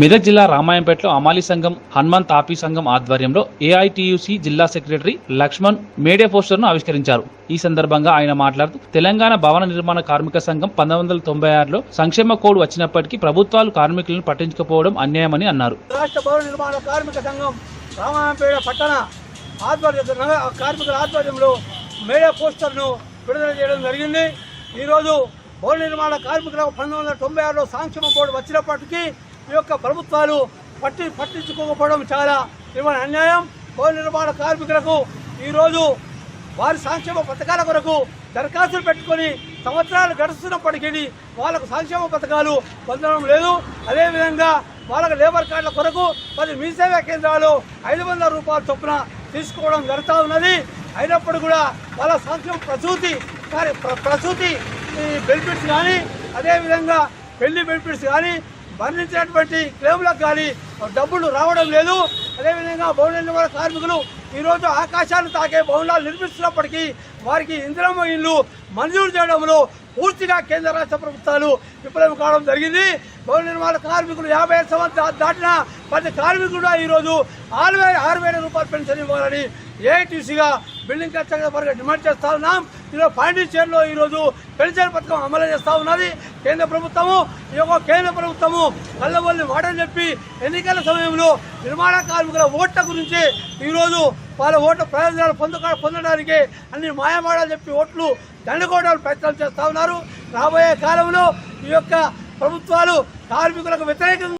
మెదక్ జిల్లా రామాయంపేటలో అమాలి సంఘం హనుమంత్ తాపీ సంఘం ఆధ్వర్యంలో ఏఐటియుసి జిల్లా సెక్రటరీ లక్ష్మణ్ మేడే పోస్టర్ను ఆవిష్కరించారు. ఈ సందర్భంగా ఆయన మాట్లాడుతూ తెలంగాణ భవన నిర్మాణ కార్మిక సంఘం పంతొమ్మిది వందల తొంభై ఆరులో సంక్షేమ కోడ్ వచ్చినప్పటికీ ప్రభుత్వాలు కార్మికులను పట్టించుకోకపోవడం అన్యాయమని అన్నారు. రాష్ట్ర భవన నిర్మాణ కార్మిక సంఘం రామాయంపేట పట్టణ ఆధ్వర్య కార్మికుల ఆధ్వర్యంలో మేడే పోస్టర్ను విడుదల చేయడం జరిగింది. ఈరోజు భవన నిర్మాణ కార్మికులకు పంతొమ్మిది వందల తొంభై ఆరులో సంక్షేమ బోర్డు వచ్చినప్పటికీ ఈ యొక్క ప్రభుత్వాలు పట్టి పట్టించుకోకపోవడం చాలా తీవ్రమైన అన్యాయం? పౌర నిర్మాణ కార్మికులకు ఈరోజు వారి సంక్షేమ పథకాల కొరకు దరఖాస్తులు పెట్టుకొని సంవత్సరాలు గడుస్తున్నప్పటికీ వాళ్ళకు సంక్షేమ పథకాలు పొందడం లేదు. అదేవిధంగా వాళ్ళకు లేబర్ కార్డుల కొరకు పది మీ సేవా కేంద్రాలు ఐదు వందల రూపాయల చొప్పున తీసుకోవడం జరుగుతూ ఉన్నది. అయినప్పుడు కూడా వాళ్ళ సంక్షేమ ప్రసూతి ప్ర- ప్రసూతి బెనిఫిట్స్ కానీ అదేవిధంగా పెళ్ళి బెనిఫిట్స్ కానీ మరణించినటువంటి క్లెయిమ్లకు కానీ డబ్బులు రావడం లేదు. అదేవిధంగా భవన నిర్మాణ కార్మికులు ఈరోజు ఆకాశాన్ని తాకే భవనాలు నిర్మిస్తున్నప్పటికీ వారికి ఇంద్రమ్మ ఇల్లు మంజూరు చేయడంలో పూర్తిగా కేంద్ర రాష్ట్ర ప్రభుత్వాలు విఫలం కావడం జరిగింది. భవన నిర్మాణ కార్మికులు యాభై ఐదు సంవత్సరాలు దాటిన ప్రతి కార్మికుడు కూడా ఈరోజు ఆరు వేల ఆరు వేల రూపాయలు పెన్షన్ ఇవ్వాలని ఏఐటీసీగా బిల్డింగ్ ఖర్చు వరకు డిమాండ్ చేస్తా ఉన్నాం. ఈరోజు పాండిచేరిలో ఈరోజు పెన్షన్ పథకం అమలు చేస్తూ ఉన్నది. కేంద్ర ప్రభుత్వము ఈ యొక్క కేంద్ర ప్రభుత్వము కళ్ళబొల్లి మాటలు చెప్పి ఎన్నికల సమయంలో నిర్మాణ కార్మికుల ఓట్ల గురించి ఈరోజు వాళ్ళ ఓట్ల ప్రయోజనాలు పొంద పొందడానికి అన్ని మాయమాడాలు చెప్పి ఓట్లు దండుకోవడానికి ప్రయత్నాలు చేస్తా ఉన్నారు. రాబోయే కాలంలో ఈ యొక్క ప్రభుత్వాలు కార్మికులకు వ్యతిరేకంగా